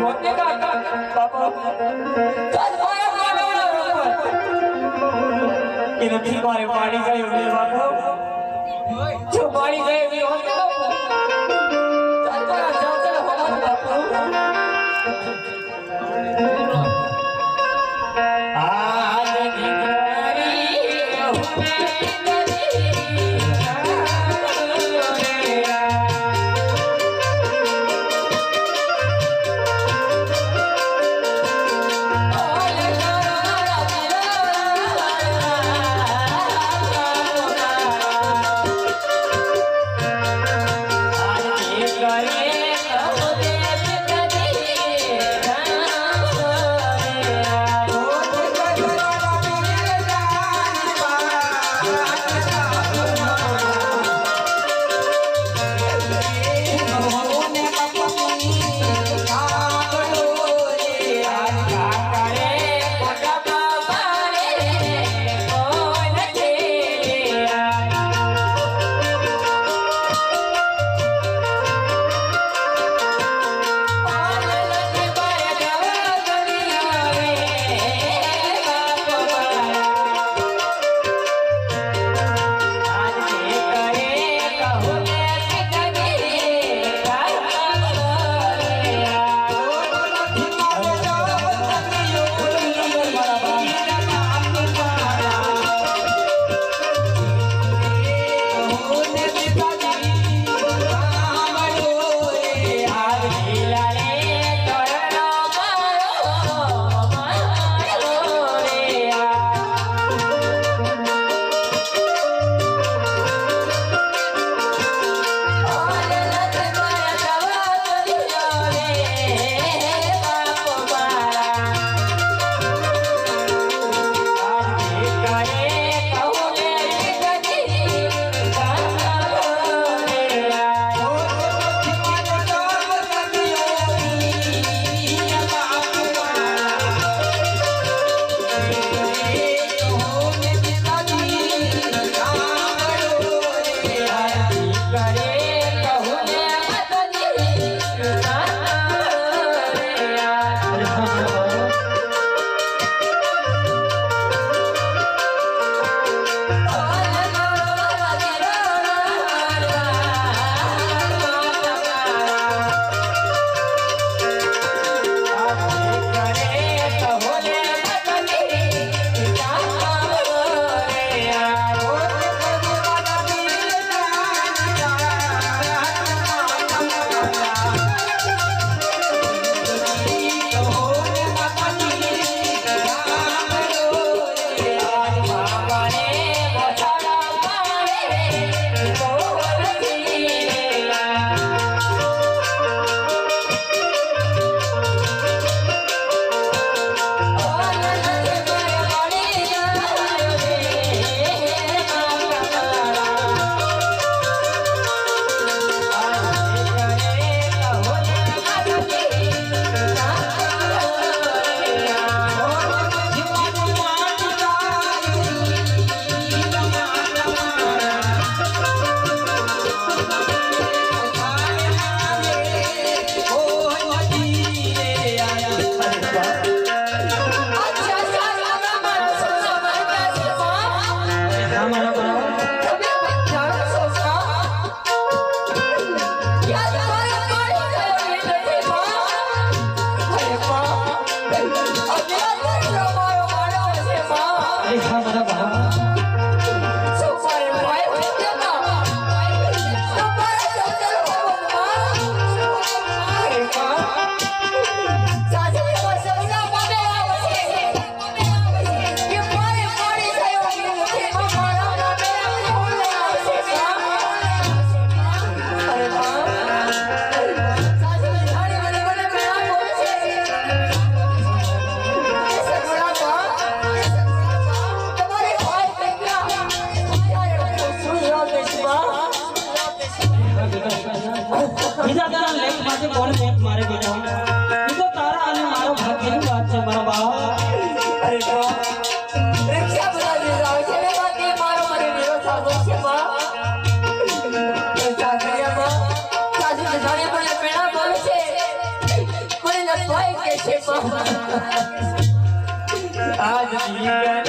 હોતે કાકા બાપા ચાલ મારા મારા એ નથી મારે પાણી 大家应该。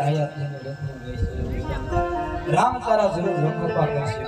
ડાયા થઈને લખવું રહેશે. રામ તારા જરૂર રખડવા કરશે